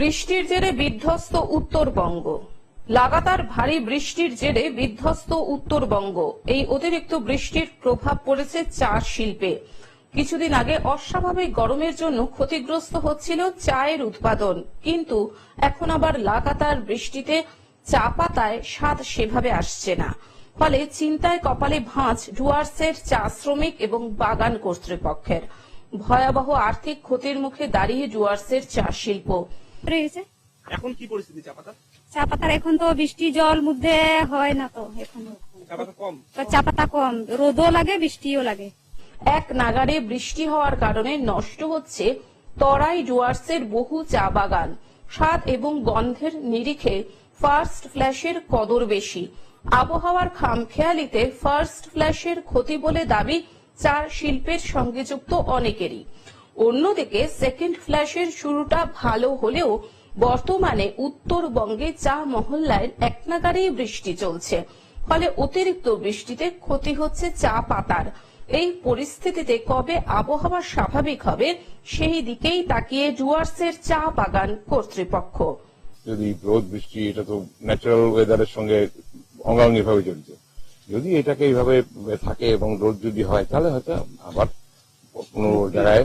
বৃষ্টির জেরে বিধ্বস্ত উত্তরবঙ্গ। লাগাতার ভারী বৃষ্টির জেরে বিধ্বস্ত উত্তরবঙ্গ। এই অতিরিক্ত বৃষ্টির প্রভাব পড়েছে চা শিল্পে। কিছুদিন আগে অস্বাভাবিক গরমের জন্য ক্ষতিগ্রস্ত হচ্ছিল চায়ের উৎপাদন। কিন্তু এখন আবার লাগাতার বৃষ্টিতে চা পাতায় স্বাদ সেভাবে আসছে না। ফলে চিন্তায় কপালে ভাঁজ ডুয়ার্সের চা শ্রমিক এবং বাগান কর্তৃপক্ষের। ভয়াবহ আর্থিক ক্ষতির মুখে দাঁড়িয়ে ডুয়ার্সের চা শিল্প। গেছে। এখন কি পরিস্থিতি? চা পাতা? চা পাতার এখন তো বৃষ্টি জল মধ্যে হয় না তো এখন। চা কম? তো চা পাতা কম। রোদও লাগে বৃষ্টিও লাগে। এক নাগারে বৃষ্টি হওয়ার কারণে নষ্ট হচ্ছে তরাই ডুয়ার্সের বহু চা বাগান। স্বাদ এবং গন্ধের নিরিখে ফার্স্ট ফ্ল্যাশের কদর বেশি। আবহাওয়ার খামখেয়ালিতে ফার্স্ট ফ্ল্যাশের ক্ষতি বলে দাবি চা শিল্পের সঙ্গে যুক্ত অনেকেরই। অন্যদিকে সেকেন্ড ফ্ল্যাশের শুরুটা ভালো হলেও বর্তমানে উত্তরবঙ্গে চা মহল্লায় একনাগারেই বৃষ্টি চলছে। ফলে অতিরিক্ত বৃষ্টিতে ক্ষতি হচ্ছে চা পাতার। এই পরিস্থিতিতে কবে আবহাওয়া স্বাভাবিক হবে, সেই দিকেই তাকিয়ে ডুয়ার্সের চা বাগান কর্তৃপক্ষ। যদি রোদ, বৃষ্টি, এটা তো ন্যাচারাল ওয়েদারের সঙ্গে অঙ্গাঙ্গি ভাবে জড়িত। যদি এটাকে এইভাবে থাকে এবং রোদ যদি হয়, তাহলে হয়তো আবার কোনো জায়গায়